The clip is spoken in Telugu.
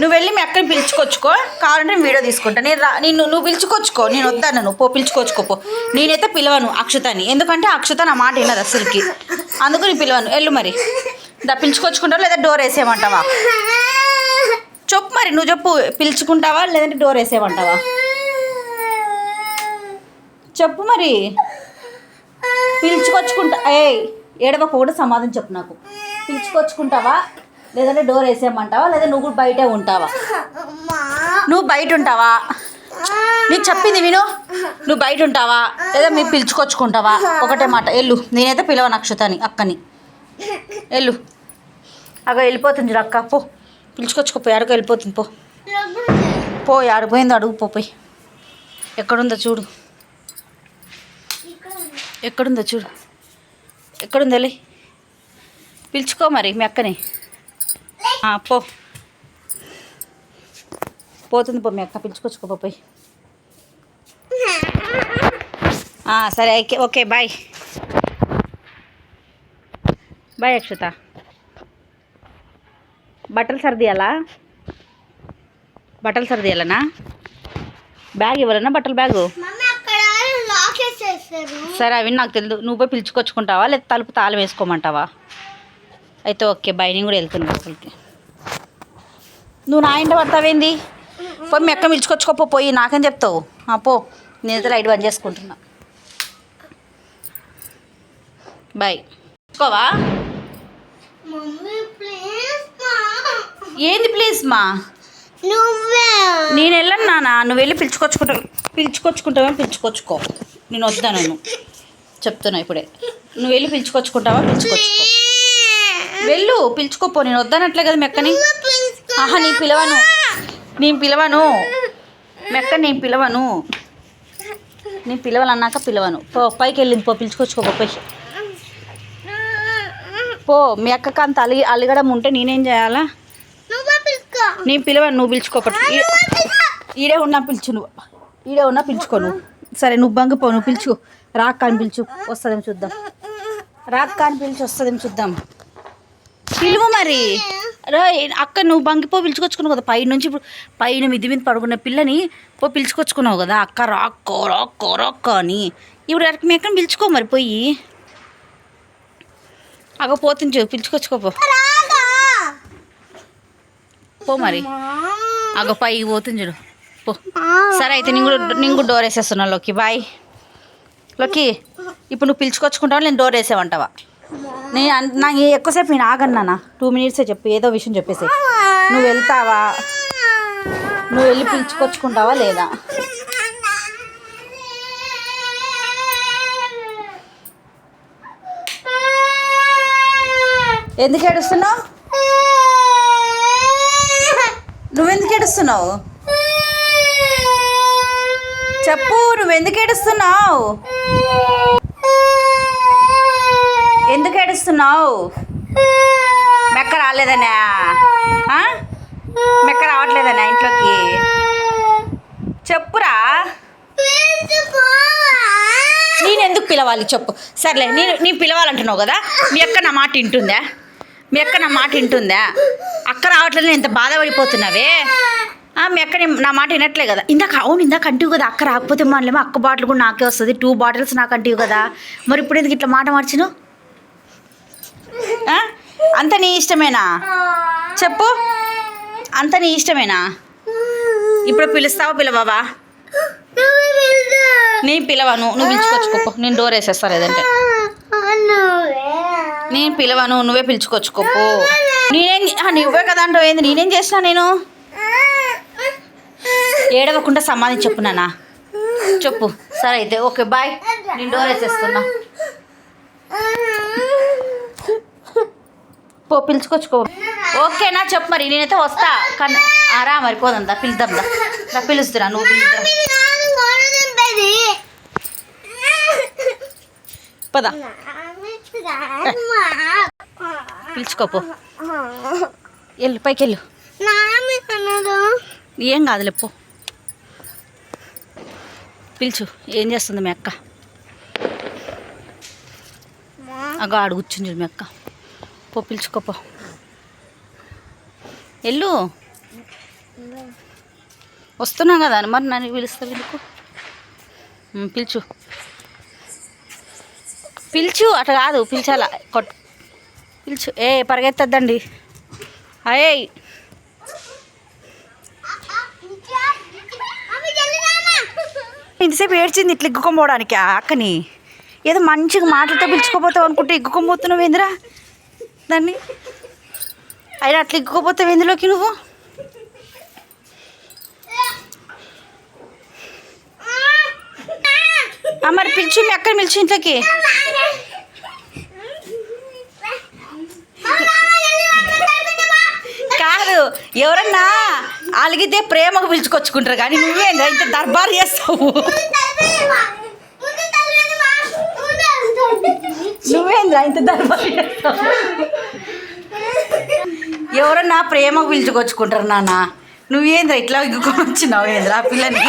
నువ్వు వెళ్ళి మీ అక్కని పిలుచుకొచ్చుకో. కావాలంటే నేను వీడియో తీసుకుంటా. నేను రా నిన్ను నువ్వు పిలుచుకొచ్చుకో. నేను వద్దాను నువ్వు పో పిలుచుకొచ్చుకో పో. నేనైతే పిలవను అక్షతని. ఎందుకంటే అక్షత నా మాట వినదు అసలుకి. అందుకు నేను పిలవను. వెళ్ళు మరి. దా పిలుచుకొచ్చుకుంటావా లేదా డోర్ వేసేయమంటావా? చెప్పు మరి. నువ్వు చెప్పు. పిలుచుకుంటావా లేదంటే డోర్ వేసేయమంటావా? చెప్పు మరి. పిలుచుకొచ్చుకుంటా ఏ ఏడవ కూడా సమాధానం చెప్పు నాకు. పిలుచుకొచ్చుకుంటావా? లేదంటే డోర్ వేసేయమంటావా? లేదా నువ్వు కూడా బయటే ఉంటావా? నువ్వు బయట ఉంటావా? నీకు చెప్పింది విను. నువ్వు బయట ఉంటావా? లేదా మీరు పిలుచుకొచ్చుకుంటావా? ఒకటే మాట. వెళ్ళు. నేనైతే పిలవను అక్షతని అక్కని. వెళ్ళు. అగ వెళ్ళిపోతుంది చూడు అక్క. పో. పిలుచుకొచ్చుకోపోయి అడుగు వెళ్ళిపోతుంది పో. పో ఆడిపోయింది అడుగు పోయి. ఎక్కడుందో చూడు. ఎక్కడుందో చూడు. ఎక్కడుందో లే పిలుచుకో మరి మీ అక్కని. పో. పోతుంది పో మీ అక్క పిలుచుకొచ్చుకో పోయి. సరే okay okay bye. Bye Akshata. బట్టలు సర్దియాలా? బట్టలు సర్దియాలనా? బ్యాగ్ ఇవ్వాలన్నా బట్టల బ్యాగు? సరే అవి నాకు తెలియదు నువ్వు పోయి పిలుచుకొచ్చుకుంటావా లేదా తలుపు తాళం వేసుకోమంటావా? అయితే ఓకే బై నేను కూడా వెళ్తున్నా అసలుకి నువ్వు నా ఇంట పడతావేంది? పోయి మీ అక్క పిలుచుకొచ్చుకోపో పోయి. నాకేం చెప్తావు? ఆ, పో. నేనైతే లైట్ బంద్ చేసుకుంటున్నా. బాయ్. ప్లీజ్ ఏంది ప్లీజ్ మా? నువ్వే. నేను వెళ్ళను నాన్న నువ్వు వెళ్ళి పిలుచుకొచ్చుకుంటా పిలుచుకొచ్చుకుంటావా? పిలుచుకొచ్చుకో. నేను వద్దాను చెప్తున్నా ఇప్పుడే. నువ్వు వెళ్ళి పిలుచుకొచ్చుకుంటావా? పిలుచుకొచ్చుకో. వెళ్ళు పిలుచుకోపో నేను వద్దనట్లే కదా మెక్కని. ఆహా నీ పిలవను. నేను పిలవను. మెక్క నేను పిలవను. నేను పిలవాలన్నాక పిలవను. పో పైకి వెళ్ళింది పో పిలుచుకొచ్చుకో పోయి పో మీ అక్కకి అంత అలిగి అలగడం ఉంటే నేనేం చేయాలా? నేను పిలవను నువ్వు పిలుచుకోపట్టు ఈడే ఉన్నా పిలుచు నువ్వు. ఈడే ఉన్నా పిలుచుకో నువ్వు. సరే నువ్వు బంగిపో నువ్వు పిలుచు రాక్క అని పిలుచు వస్తుందేమో చూద్దాం. రాక్క అని పిలిచి వస్తుందేమో చూద్దాం. పిలువు మరి. రా అక్క నువ్వు బంగిపో పిలుచుకొచ్చుకున్నావు కదా. పై నుంచి ఇప్పుడు పైన మిద్ది మీద పడుకున్న పిల్లని పో పిలుచుకొచ్చుకున్నావు కదా. అక్క రాక్కో రాక్కో రాక్కో అని. ఇప్పుడు ఎక్కడికి మీ అక్కని పిలుచుకో మరి పోయి. అగ పోతుంది చూ పిలుచుకొచ్చుకోపో పో. మరి. అగ పై పోతుంది చూడు. పో. సరే అయితే నేను కూడా డోర్ వేసేస్తున్నా లోకి. బాయ్. లోకి. ఇప్పుడు నువ్వు పిలుచుకొచ్చుకుంటావా? నేను డోర్ వేసేవంటావా? నేను నాకు ఎక్కువసేపు నేను ఆగన్నానా? టూ మినిట్సే చెప్పు ఏదో విషయం చెప్పేసి నువ్వు వెళ్తావా? నువ్వు వెళ్ళి పిలుచుకొచ్చుకుంటావా లేదా? ఎందుకు ఏడుస్తున్నావు? నువ్వెందుకు ఏడుస్తున్నావు? చెప్పు నువ్వు ఎందుకు ఏడుస్తున్నావు? ఎందుకు ఏడుస్తున్నావు? మెక్క రాలేదనా. మెక్క రావట్లేదనా ఇంట్లోకి. చెప్పురా. నేను ఎందుకు పిలవాలి చెప్పు. సర్లే నేను నేను పిలవాలంటున్నావు కదా? మీ అక్క నా మాట వింటుందా? మీ అక్క నా మాట వింటుందా? అక్క రావట్లేదు నేను ఎంత బాధపడిపోతున్నావే మీ అక్క నా మాట వినట్లే కదా? ఇందాక అవును ఇందాక అంటివి కదా అక్క రాకపోతే మనలేమో అక్క బాటిల్ కూడా నాకే వస్తుంది. టూ బాటిల్స్ నాకు అంటివి కదా. మరి ఇప్పుడు ఎందుకు ఇట్లా మాట మార్చినావు? అంత నీ ఇష్టమేనా? చెప్పు. అంత నీ ఇష్టమేనా? ఇప్పుడు పిలుస్తావా పిలవావా? నేను పిలవను. నువ్వు పిలుచుకొచ్చుకోపో. నేను డోర్ వేసేస్తా లేదంటే. నేను పిలవను. నువ్వే పిలుచుకొచ్చుకోపో. నేనేం నువ్వే కదా అంటావు ఏంది? నేనేం చేసినా నేను? ఏడవకుండా సమాధి చెప్పునన్నా చెప్పు. సరే అయితే. Okay bye. నేను డోర్ వేసేస్తున్నా. పో పిలుచుకొచ్చుకో. ఓకేనా చెప్పు మరి నేనైతే వస్తా. కానీ ఆ, రా మరి పోదాం దా పిలుద్దాం దా పిలుస్తున్నా నువ్వు పిలుద్దా పదా. పిలుచుకోపో వెళ్ళు పైకి వెళ్ళు. ఏం కాదులే పో. పిలుచు ఏం చేస్తుంది మీ అక్క? అగో చూడు మీ అక్క. పో పిలుచుకోపో. ఎల్లు? వస్తున్నాం కదా అని మరి నన్ను పిలుస్తా పిలుకు పిలుచు. పిలుచు అట్లా కాదు పిలిచాల? కొట్ పిలుచు. ఏ పరిగెత్తద్దండి. అయ్యే ఇంతసేపు ఏడ్చింది ఇట్లా ఇగ్గుకోపోవడానికి అక్కని? ఏదో మంచిగా మాటలతో పిలుచుకోపోతావు అనుకుంటే ఇగ్గుకోపోతున్నావు ఏందిరా దాన్ని? అయినా అట్లా ఇగ్గుకోపోతావు ఎందులోకి నువ్వు? మరి పిలిచి మీ పిలిచి ఇంట్లోకి. కాదు ఎవరన్నా అలిగితే ప్రేమకు పిలుచుకొచ్చుకుంటారు కానీ నువ్వేందా ఇంత దర్బారు చేస్తావు? నువ్వేంద్రా ఇంత ఎవరన్నా ప్రేమకు పిలుచుకొచ్చుకుంటారు నాన్న. నువ్వేంద్రా ఇట్లా ఇగ్గుకొని వచ్చినావు ఏంద్రా పిల్లని?